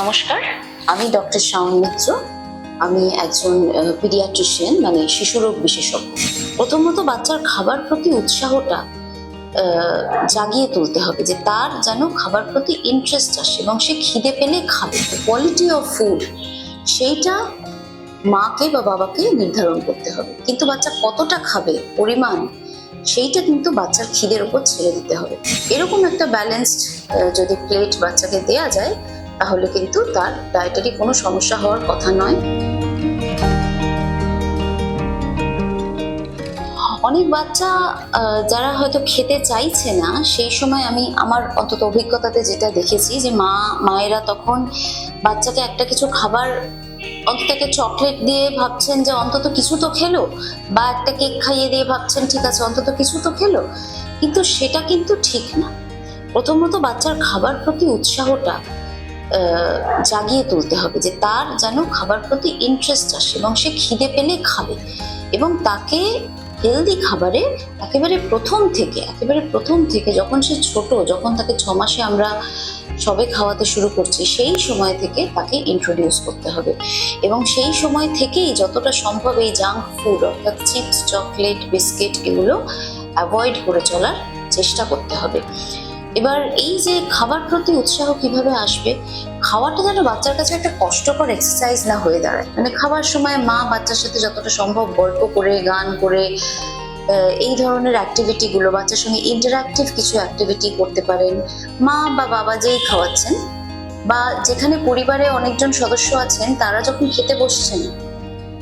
নমস্কার, আমি ডক্টর শাওন মিত্র। আমি একজন পিডিয়াট্রিশিয়ান মানে শিশুরোগ বিশেষজ্ঞ। প্রথমত বাচ্চার খাবার প্রতি উৎসাহটা জাগিয়ে তুলতে হবে যে তার যেন খাবার প্রতি ইন্টারেস্ট আসে এবং সে খিদে পেলে খাবে। কোয়ালিটি অফ ফুড সেইটা মাকে বা বাবাকে নির্ধারণ করতে হবে। কিন্তু বাচ্চা কতটা খাবে, পরিমাণ, সেইটা কিন্তু বাচ্চার খিদের উপর ছেড়ে দিতে হবে। এরকম একটা ব্যালেন্সড যদি প্লেট বাচ্চাকে দেয়া যায় তাহলে কিন্তু তার ডায়েটারি কোনো সমস্যা হওয়ার কথা নয়। অনেক বাচ্চা যারা হয়তো খেতে চাইছে না, সেই সময় আমি আমার অন্তত অভিজ্ঞতাতে যেটা দেখেছি যে মা, মায়েরা তখন বাচ্চাকে একটা কিছু খাবার, অন্তত একটা চকলেট দিয়ে ভাবছেন যে অন্তত কিছু তো খেলো বা একটা কেক খাইয়ে দিয়ে ভাবছেন, ঠিক আছে, অন্তত কিছু তো খেলো। কিন্তু সেটা কিন্তু ঠিক না। প্রথমত বাচ্চার খাবার প্রতি উৎসাহটা জাগিয়ে তুলতে হবে যে তার যেন খাবার প্রতি ইন্টারেস্ট আসে এবং সে খিদে পেলে খাবে এবং তাকে হেলদি খাবারে একেবারে প্রথম থেকে, একেবারে প্রথম থেকে যখন সে ছোট, যখন তাকে ছ মাসে আমরা সবে খাওয়াতে শুরু করছি, সেই সময় থেকে তাকে ইন্ট্রোডিউস করতে হবে এবং সেই সময় থেকেই যতটা সম্ভব এই জাঙ্ক ফুড অর্থাৎ চিপস চকলেট বিস্কিট এগুলো অ্যাভয়েড করে চলার চেষ্টা করতে হবে। এবার এই যে খাবার প্রতি উৎসাহ কীভাবে আসবে, খাওয়াটা যেন বাচ্চার কাছে একটা কষ্টকর এক্সারসাইজ না হয়ে দাঁড়ায়। মানে খাবার সময় মা বাচ্চার সাথে যতটা সম্ভব গল্প করে, গান করে এই ধরনের অ্যাক্টিভিটিগুলো বাচ্চার সঙ্গে ইন্টারাক্টিভ কিছু অ্যাক্টিভিটি করতে পারেন। মা বা বাবা যেই খাওয়াচ্ছেন বা যেখানে পরিবারে অনেকজন সদস্য আছেন, তারা যখন খেতে বসছেন,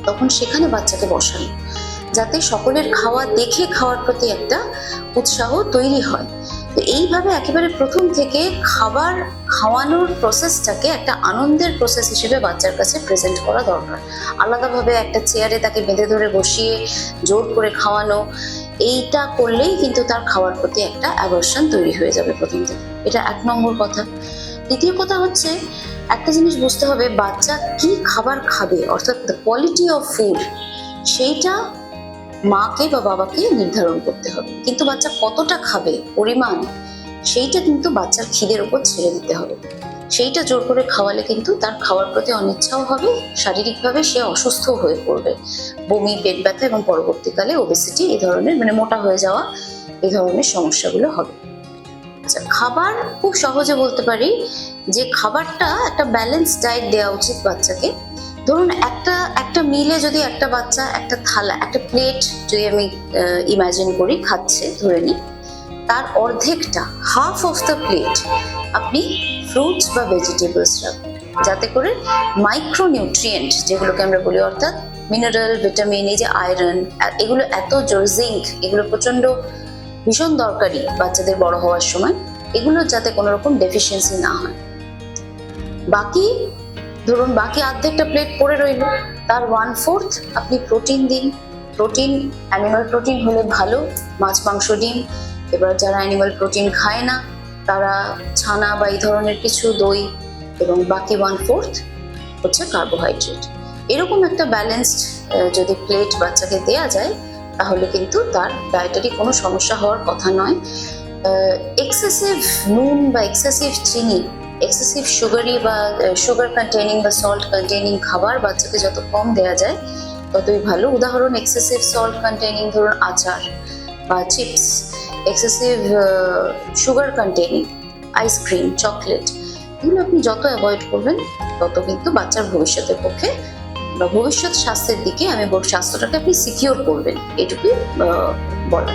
তখন সেখানে বাচ্চাকে বসান। যাতে সকলের খাওয়া দেখে খাওয়ার প্রতি একটা উৎসাহ তৈরি হয়। তো এইভাবে একেবারে প্রথম থেকে খাবার খাওয়ানোর প্রসেসটাকে একটা আনন্দের প্রসেস হিসেবে বাচ্চার কাছে প্রেজেন্ট করা দরকার। আলাদাভাবে একটা চেয়ারে তাকে বেঁধে ধরে বসিয়ে জোর করে খাওয়ানো, এইটা করলেই কিন্তু তার খাওয়ার প্রতি একটা অ্যাভার্সন তৈরি হয়ে যাবে প্রথম থেকে। এটা এক নম্বর কথা। দ্বিতীয় কথা হচ্ছে, একটা জিনিস বুঝতে হবে, বাচ্চা কি খাবার খাবে? অর্থাৎ দ্য কোয়ালিটি অফ ফুড সেইটা মাকে বা বাবাকে নির্ধারণ করতে হবে। কিন্তু বাচ্চা কতটা খাবে, পরিমাণ, সেইটা কিন্তু বাচ্চার খিদের উপর ছেড়ে দিতে হবে। সেইটা জোর করে খাওয়ালে কিন্তু তার খাওয়ার প্রতি অনিচ্ছাও হবে, শারীরিকভাবে সে অসুস্থ হয়ে পড়বে। বমি, পেট ব্যথা এবং পরবর্তীকালে ওবেসিটি এই ধরনের মানে মোটা হয়ে যাওয়া এই ধরনের সমস্যাগুলো হবে। আচ্ছা খাবার খুব সহজে বলতে পারি যে খাবারটা একটা ব্যালেন্স ডায়েট দেওয়া উচিত বাচ্চাকে। ধরুন, একটা একটা মিলে যদি একটা বাচ্চা, একটা থালা, একটা প্লেট যদি আমি ইমাজিন করি, খাচ্ছে, ধরে নিই, তার অর্ধেকটা হাফ অফ দ্য প্লেট আপনি ফ্রুটস বা ভেজিটেবলস রাখুন যাতে করে মাইক্রো নিউট্রিয়েন্ট যেগুলোকে আমরা বলি, অর্থাৎ মিনারেল ভিটামিন এই যে আয়রন এগুলো এত জিঙ্ক এগুলো প্রচণ্ড ভীষণ দরকারি বাচ্চাদের বড় হওয়ার সময় এগুলোর যাতে কোনো রকম ডেফিসিয়েন্সি না হয়। বাকি ধরুন, বাকি অর্ধেকটা প্লেট পড়ে রইল। তার ওয়ান ফোর্থ আপনি প্রোটিন দিন। প্রোটিন অ্যানিমাল প্রোটিন হলে ভালো। মাছ, মাংস ডিম। এবার যারা অ্যানিমাল প্রোটিন খায় না, তারা ছানা বা এই ধরনের কিছু দই এবং বাকি ওয়ান ফোর্থ হচ্ছে কার্বোহাইড্রেট এরকম একটা ব্যালেন্সড যদি প্লেট বাচ্চাকে দেয়া যায়, তাহলে কিন্তু তার ডায়েটারি কোনো সমস্যা হওয়ার কথা নয়। এক্সেসিভ নুন বা এক্সেসিভ চিনি এক্সেসিভ সুগারি বা সুগার কন্টেনিং বা সল্ট কন্টেনিং খাবার বাচ্চাকে যত কম দেওয়া যায়, ততই ভালো। উদাহরণ এক্সেসিভ সল্ট কন্টেনিং ধরুন আচার বা chips excessive sugar containing ice cream chocolate এগুলো আপনি যত অ্যাভয়েড করবেন, তত কিন্তু বাচ্চার ভবিষ্যতের পক্ষে বা ভবিষ্যৎ স্বাস্থ্যের দিকে আমি স্বাস্থ্যটাকে আপনি সিকিওর করবেন। এটুকুই বলা